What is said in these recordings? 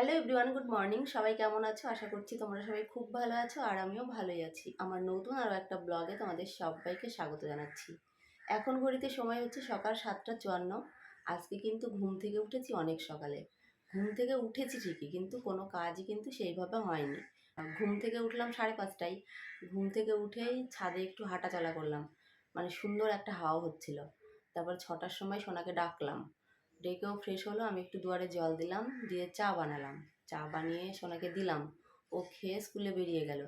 Hello everyone, good morning. সবাই কেমন আছো? আশা করছি তোমরা সবাই খুব ভালো আছো আর আমিও ভালোই আছি। আমার নতুন আরও একটা ব্লগে তোমাদের সবাইকে স্বাগত জানাচ্ছি। এখন ঘড়িতে সময় হচ্ছে সকাল সাতটা চুয়ান্ন। আজকে কিন্তু ঘুম থেকে উঠেছি অনেক সকালে। ঘুম থেকে উঠেছি ঠিকই, কিন্তু কোনো কাজই কিন্তু সেইভাবে হয়নি। ঘুম থেকে উঠলাম সাড়ে পাঁচটায়। ঘুম থেকে উঠেই ছাদে একটু হাঁটাচলা করলাম। মানে সুন্দর একটা হাওয়া হচ্ছিল। তারপর ছটার সময় সোনাকে ডাকলাম। ডেকেও ফ্রেশ হলো, আমি একটু দুয়ারে জল দিলাম, দিয়ে চা বানালাম। চা বানিয়ে সোনাকে দিলাম, ও খেয়ে স্কুলে বেরিয়ে গেল।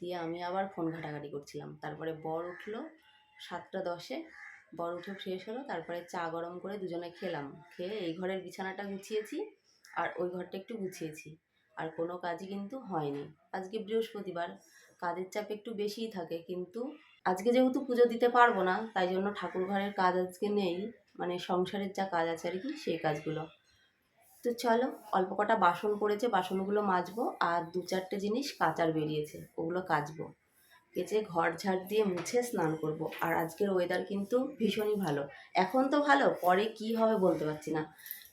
দিয়ে আমি আবার ফোন ঘাটাঘাটি করছিলাম। তারপরে বর উঠল সাতটা দশে, বর উঠে ফ্রেশ হলো, তারপরে চা গরম করে দুজনে খেলাম। খেয়ে এই ঘরের বিছানাটা গুছিয়েছি আর ওই ঘরটা একটু গুছিয়েছি। আর কোনো কাজই কিন্তু হয়নি। আজকে বৃহস্পতিবার, কাজের চাপ একটু বেশিই থাকে, কিন্তু আজকে যেহেতু পুজো দিতে পারব না, তাই জন্য ঠাকুর ঘরের কাজ আজকে নেই। মানে সংসারের যা কাজ আছে আর কি, সেই কাজগুলো। তো চলো, অল্প কটা বাসন পড়েছে, বাসনগুলো মাজবো আর দু চারটে জিনিস কাচার বেরিয়েছে, ওগুলো কাচবো। কেচে ঘর ঝাড় দিয়ে মুছে স্নান করব। আর আজকের ওয়েদার কিন্তু ভীষণই ভালো। এখন তো ভালো, পরে কি হবে বলতে পারছি না।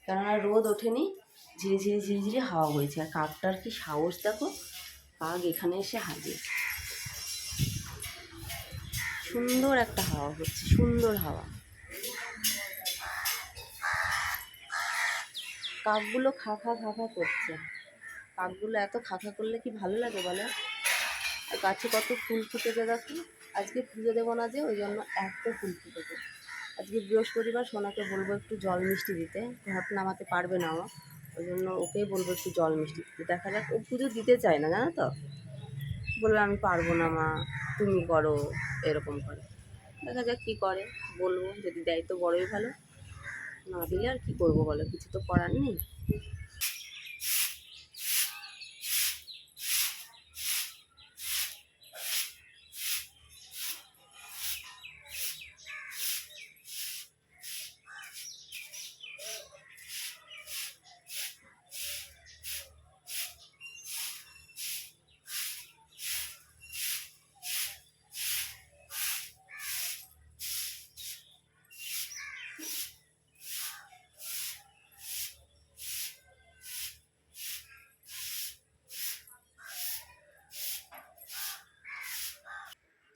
কেননা রোদ ওঠেনি, ঝিরি ঝিরি ঝিরি ঝিরি হাওয়া হয়েছে আর কাকটার কি সাহস দেখো, কাক এখানে এসে হাজির। সুন্দর একটা হাওয়া হচ্ছে, সুন্দর হাওয়া। কাকগুলো খা খা খা খা করছে। কাকগুলো এত খা খা করলে কি ভালো লাগে বলে? আর গাছে কত ফুল ফুটেছে দেখো। আজকে পুজো দেবো না যে, ওই জন্য এত ফুল ফুটেছে। আজকে বৃহস্পতিবার সোনাকে বলব একটু জল মিষ্টি দিতে। ঘট নামাতে পারবে না আমার ওই জন্য ওকেই বলব একটু জল মিষ্টি দিতে। দেখা যাক, ও পুজো দিতে চায় না, জানো তো? বলবে আমি পারব না মা, তুমি করো। এরকম করে। দেখা যাক কী করে, বলব। যদি দেয় তো বড়ই ভালো। না দিলে আর কি করব বলো? কিছু তো করার নেই।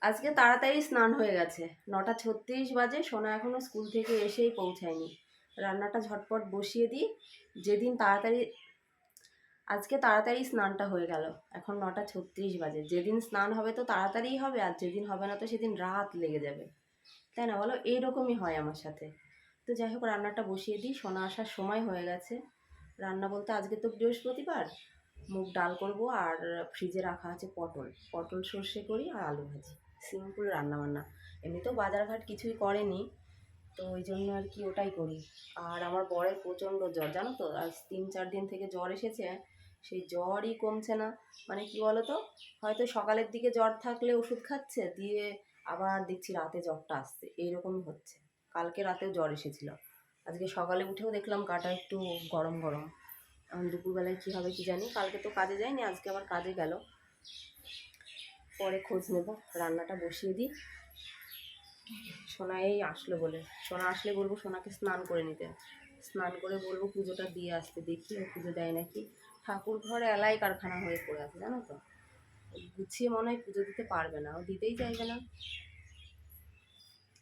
আজকে তাড়াতাড়ি স্নান হয়ে গেছে। নটা ছত্রিশ বাজে, সোনা এখনও স্কুল থেকে এসেই পৌঁছায়নি। রান্নাটা ঝটপট বসিয়ে দিই। যেদিন তাড়াতাড়ি, আজকে তাড়াতাড়ি স্নানটা হয়ে গেল। এখন নটা ছত্রিশ বাজে। যেদিন স্নান হবে তো তাড়াতাড়িই হবে, আর যেদিন হবে না তো সেদিন রাত লেগে যাবে। তাই না বলো? এইরকমই হয় আমার সাথে। তো যাই হোক, রান্নাটা বসিয়ে দিই। সোনা আসার সময় হয়ে গেছে। রান্না বলতে আজকে তো বৃহস্পতিবার। মুগ ডাল করব আর ফ্রিজে রাখা আছে পটল। পটল সর্ষে করি আর আলু ভাজি। সিম্পল রান্নাবান্না। এমনিতেও বাজারঘাট কিছুই করেনি, তো ওই জন্য আর কি ওটাই করি। আর আমার বরের প্রচণ্ড জ্বর, জানো তো? আজ তিন চার দিন থেকে জ্বর এসেছে, সেই জ্বরই কমছে না। মানে কি বলো তো হয়তো সকালের দিকে জ্বর থাকলে ওষুধ খাচ্ছে, দিয়ে আবার দেখছি রাতে জ্বরটা আসছে। এইরকমই হচ্ছে। কালকে রাতেও জ্বর এসেছিল। আজকে সকালে উঠেও দেখলাম গাটা একটু গরম গরম। এখন দুপুরবেলায় কী হবে কি জানি? কালকে তো কাজে যায়নি আজকে আবার কাজে গেল। পরে খোঁজ নেব, রান্নাটা বসিয়ে দিই। সোনা এই আসলো বলে। সোনা আসলে বলব সোনাকে স্নান করে নিতে। স্নান করে বলব পুজোটা দিয়ে আসতে দেখি, ও পুজো দেয় নাকি। ঠাকুর ঘরে এলাই কারখানা হয়ে পড়ে আছে, জানো তো। গুছিয়ে মনে হয় পুজো দিতে পারবে না, ও দিতেই চাইবে না।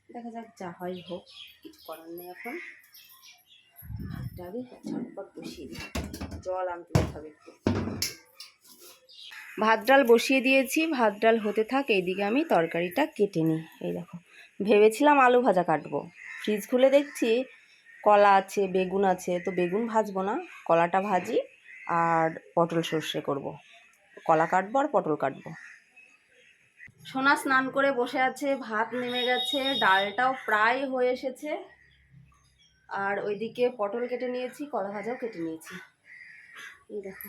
দেখা যাক যা হয় হোক, কিছু করার নেই এখন। ভাতটা আগে ঝটপট বসিয়ে দিই। জল আনতে হবে একটু। ভাত ডাল বসিয়ে দিয়েছি, ভাত ডাল হতে থাক, এইদিকে আমি তরকারিটা কেটে নিই। এই দেখো, ভেবেছিলাম আলু ভাজা কাটবো। ফ্রিজ খুলে দেখছি কলা আছে, বেগুন আছে, তো বেগুন ভাজবো না, কলাটা ভাজি আর পটল সর্ষে করব। কলা কাটবো আর পটল কাটবো। সোনা স্নান করে বসে আছে, ভাত নেমে গেছে, ডালটাও প্রায় হয়ে এসেছে। আর ওইদিকে পটল কেটে নিয়েছি, কলা ভাজাও কেটে নিয়েছি। এই দেখো।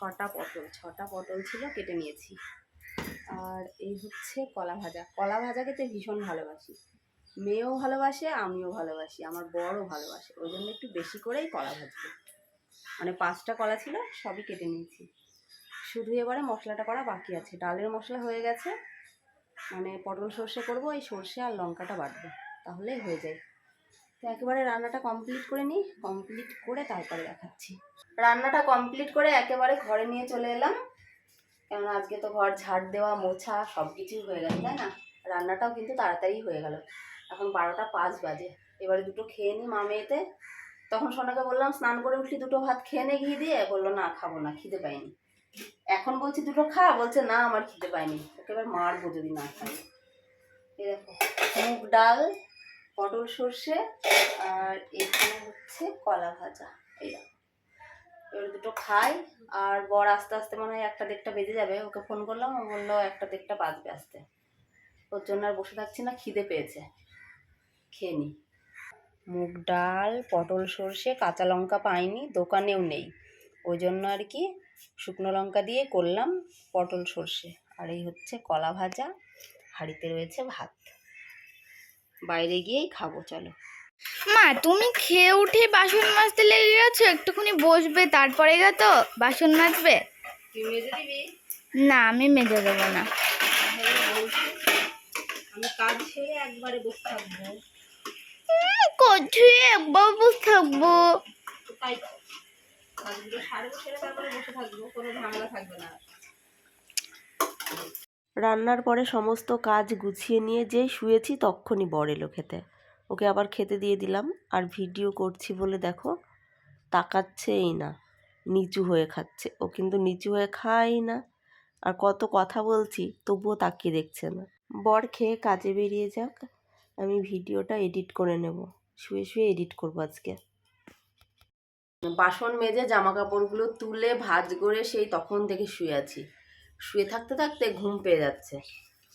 ছটা পটল ছটা পটল ছিল, কেটে নিয়েছি। আর এই হচ্ছে কলা ভাজা। কলা ভাজা খেতে ভীষণ ভালোবাসি। মেয়েও ভালোবাসে, আমিও ভালোবাসি। আমার বড়ও ভালোবাসে। ওই জন্য একটু বেশি করেই কলা ভাজবো। মানে পাঁচটা কলা ছিল, সবই কেটে নিয়েছি। শুধু এবারে মশলাটা করা বাকি আছে। ডালের মশলা হয়ে গেছে। মানে পটল সর্ষে করব, এই সর্ষে আর লঙ্কাটা বাটবো। তাহলেই হয়ে যায়। তো একেবারে রান্নাটা কমপ্লিট করে নিই কমপ্লিট করে তারপরে দেখাচ্ছি। রান্নাটা কমপ্লিট করে একেবারে ঘরে নিয়ে চলে এলাম। কেননা আজকে তো ঘর ঝাড় দেওয়া, মোছা সব কিছুই হয়ে গেল তাই না? রান্নাটাও কিন্তু তাড়াতাড়ি হয়ে গেল। এখন বারোটা পাঁচ বাজে। এবারে দুটো খেয়ে নিই মা মেয়েতে। তখন সোনাকে বললাম, স্নান করে উঠলি, দুটো ভাত খেয়ে নে, ঘি দিয়ে। বলল, না, খাব না, খিদে পাইনি। এখন বলছি, দুটো খা? বলছে, না, আমার খিদে পাইনি। একেবারে মারবো যদি না খাই এরকম মুগ ডাল পটল সর্ষে আর এখানে হচ্ছে কলা ভাজা, এই এবার দুটো খাই, আর বর আস্তে আস্তে মনে হয় একটা দেড়টা বেজে যাবে, ওকে ফোন করলাম, ও বলল একটা দেড়টা বাজবে আসতে। ওর জন্য আর বসে থাকছি না, খিদে পেয়েছে। খেয়ে নি। মুগ ডাল, পটল সর্ষে, কাঁচা লঙ্কা পাইনি, দোকানেও নেই। ওই জন্য আর কি শুকনো লঙ্কা দিয়ে করলাম পটল সর্ষে। আর এই হচ্ছে কলা ভাজা, হাঁড়িতে রয়েছে ভাত। বাইরে গিয়েই খাব চলো। মা তুমি খেয়ে উঠে বাসন মাজতে লেগে গেছো? একটুখানি বসবে তারপরে গে তো বাসন মাজবে? তুই মেজে দিবি? না আমি মেজে দেবো না। আমি কাজ ছেড়ে একবারে বসে থাকব। কোথায় একবার বসে থাকব। তাই কাজগুলো সারবো সেরে তারপরে বসে থাকব কোনো ঝামেলা থাকবে না। আর। রান্নার পরে সমস্ত কাজ গুছিয়ে নিয়ে যেই শুয়েছি তখনই বর এলো খেতে। ওকে আবার খেতে দিয়ে দিলাম। আর ভিডিও করছি বলে দেখো, তাকাচ্ছেই না। নিচু হয়ে খাচ্ছে। ও কিন্তু নিচু হয়ে খাই না। আর কত কথা বলছি, তবুও তাকিয়ে দেখছে না। বর খেয়ে কাজে বেরিয়ে যাক। আমি ভিডিওটা এডিট করে নেব। শুয়ে শুয়ে এডিট করব আজকে। বাসন মেজে জামা কাপড়গুলো তুলে ভাজ করে সেই তখন থেকে শুয়ে আছি। শুয়ে থাকতে থাকতে ঘুম পেয়ে যাচ্ছে।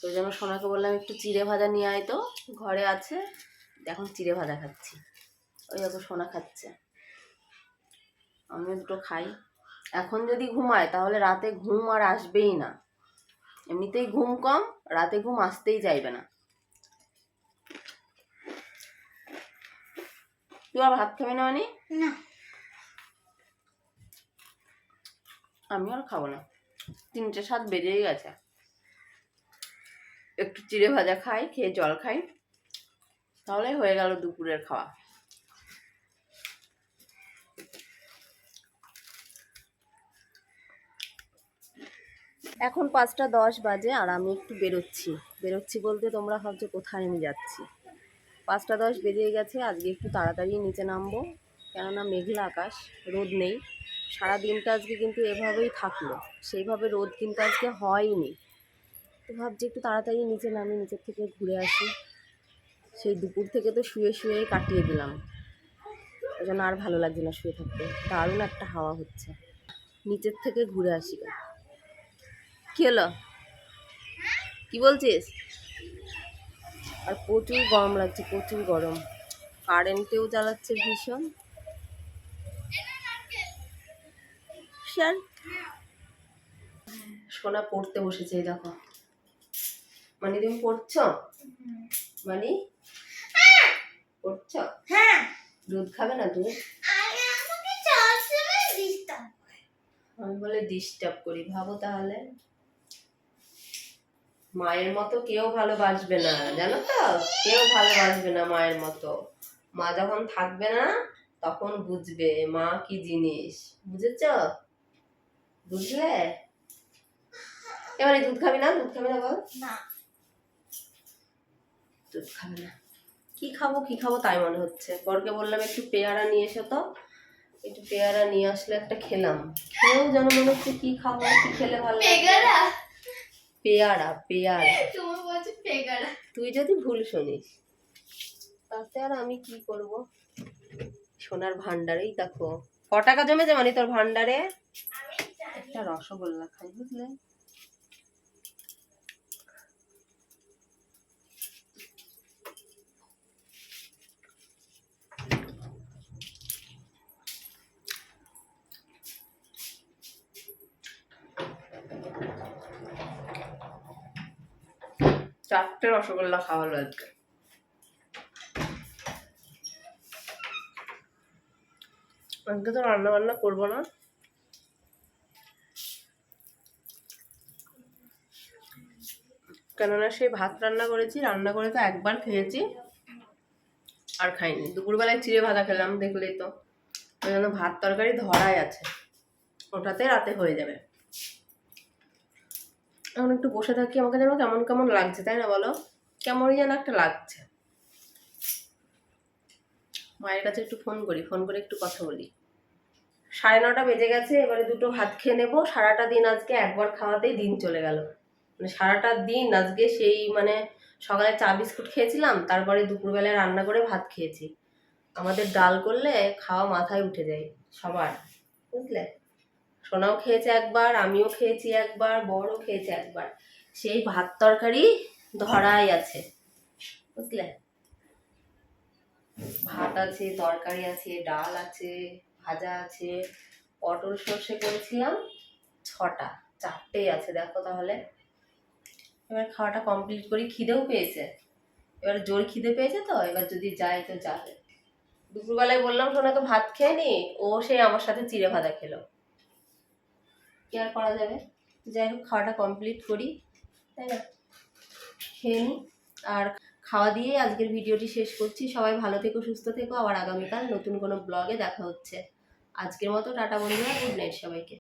ওই জন্য সোনাকে বললাম একটু চিড়ে ভাজা নিয়ে আয় তো ঘরে আছে। এখন চিড়ে ভাজা খাচ্ছি। ওই দেখো সোনা খাচ্ছে। আমিও দুটো খাই। এখন যদি ঘুমায় তাহলে রাতে ঘুম আর আসবেই না। এমনিতেই ঘুম কম রাতে ঘুম আসতেই চাইবে না। তুই আর ভাত খাবি না মানে? না। আমি আর খাব না। তিনটে সাত বেজেই গেছে। একটু চিড়ে ভাজা খাই, খেয়ে জল খাই, তাহলে হয়ে গেল দুপুরের খাওয়া। এখন পাঁচটা দশ বাজে আর আমি একটু বেরোচ্ছি। বেরোচ্ছি বলতে তোমরা ভাবছ কোথায় আমি যাচ্ছি? পাঁচটা দশ বেজে গেছে, আজকে একটু তাড়াতাড়ি নিচে নামবো। কেননা মেঘলা আকাশ, রোদ নেই। সারা দিনটা আজকে কিন্তু এভাবেই থাকল। সেইভাবে রোদ কিন্তু আজকে হয়নি। তো ভাবছি একটু তাড়াতাড়ি নিচে নামি, নিচের থেকে ঘুরে আসি। সেই দুপুর থেকে তো শুয়ে শুয়েই কাটিয়ে দিলাম। ওই জন্য আর ভালো লাগছে না শুয়ে থাকতে। দারুণ একটা হাওয়া হচ্ছে। নিচের থেকে ঘুরে আসি। কি হলো? কি বলছিস? আর প্রচুর গরম লাগছে, প্রচুর গরম। কারেন্টেও জ্বালাচ্ছে ভীষণ। শাল সোনা পড়তে বসেছে দেখো। মানে তুমি পড়ছো? মানে পড়ছো? হ্যাঁ। দুধ খাবে না ডিস্টার্ব আমি বলে ডিস্টার্ব করি ভাবো তাহলে। মায়ের মতো কেউ ভালোবাসবে না জানো তো? কেউ ভালোবাসবে না মায়ের মতো। মা যখন থাকবে না তখন বুঝবে মা কি জিনিস। বুঝেছ? বুঝলে এবারে দুধ খাবি না? দুধ খাবি না বল? না। দুধ খাবি না। কি খাব কি খাব তাই মনে হচ্ছে। বরকে বললাম একটু পেয়ারা নিয়ে এসো তো। একটু পেয়ারা নিয়ে আসলে একটা খেলাম। খেয়েও যেন মনে হচ্ছে কি খাব কি খেলে ভালো পেয়ারা পেয়ারা। পেগারা। তুই যদি ভুল শুনিস তাতে আর আমি কি করব? সোনার ভান্ডারেই দেখো। ক টাকা জমেছে মানে তোর ভান্ডারে একটা রসগোল্লা খাই, বুঝলে? চারটে রসগোল্লা খাওয়া হলো আজকে। আজকে তো রান্না বান্না করব না। কেননা সেই ভাত রান্না করেছি, রান্না করে তো একবার খেয়েছি আর খাইনি। দুপুরবেলায় চিড়ে ভাজা খেলাম, দেখলেই তো। ওই জন্য ভাত তরকারি ধরাই আছে। ওটাতে রাতে হয়ে যাবে। এখন একটু বসে থাকি, আমাকে যেন কেমন কেমন লাগছে, তাই না বলো? কেমনই যেন একটা লাগছে। মায়ের কাছে একটু ফোন করি, ফোন করে একটু কথা বলি। সাড়ে নটা বেজে গেছে, এবারে দুটো ভাত খেয়ে নেব। সারাটা দিন আজকে একবার খাওয়াতেই দিন চলে গেল। মানে সারাটা দিন আজকে সেই মানে সকালে চা বিস্কুট খেয়েছিলাম, তারপরে দুপুরবেলায় রান্না করে ভাত খেয়েছি। আমাদের ডাল করলে খাওয়া মাথায় উঠে যায় সবার, বুঝলে? সোনাও খেয়েছে একবার, আমিও খেয়েছি একবার বড়ও খেয়েছে একবার। সেই ভাত তরকারি ধরাই আছে, বুঝলে? ভাত আছে, তরকারি আছে, ডাল আছে, ভাজা আছে, পটল সর্ষে করেছিলাম, ছটা চারটেই আছে, দেখো তাহলে। এবার খাওয়াটা কমপ্লিট করি, খিদেও পেয়েছে। এবার জোর খিদে পেয়েছে তো, এবার যদি যাই তো যাবে। দুপুরবেলায় বললাম সোনাকে ভাত খেয়ে নি। ও সেই আমার সাথে চিড়ে ভাজা খেলো। কি আর করা যাবে? যাই হোক, খাওয়াটা কমপ্লিট করি, তাই না? খেয়ে নিই। আর খাওয়া দিয়ে আজকের ভিডিওটি শেষ করছি। সবাই ভালো থেকো, সুস্থ থেকো। আবার আগামীকাল নতুন কোনো ব্লগে দেখা হচ্ছে। আজকের মতো, টাটা বন্ধুরা, গুড নাইট সবাইকে।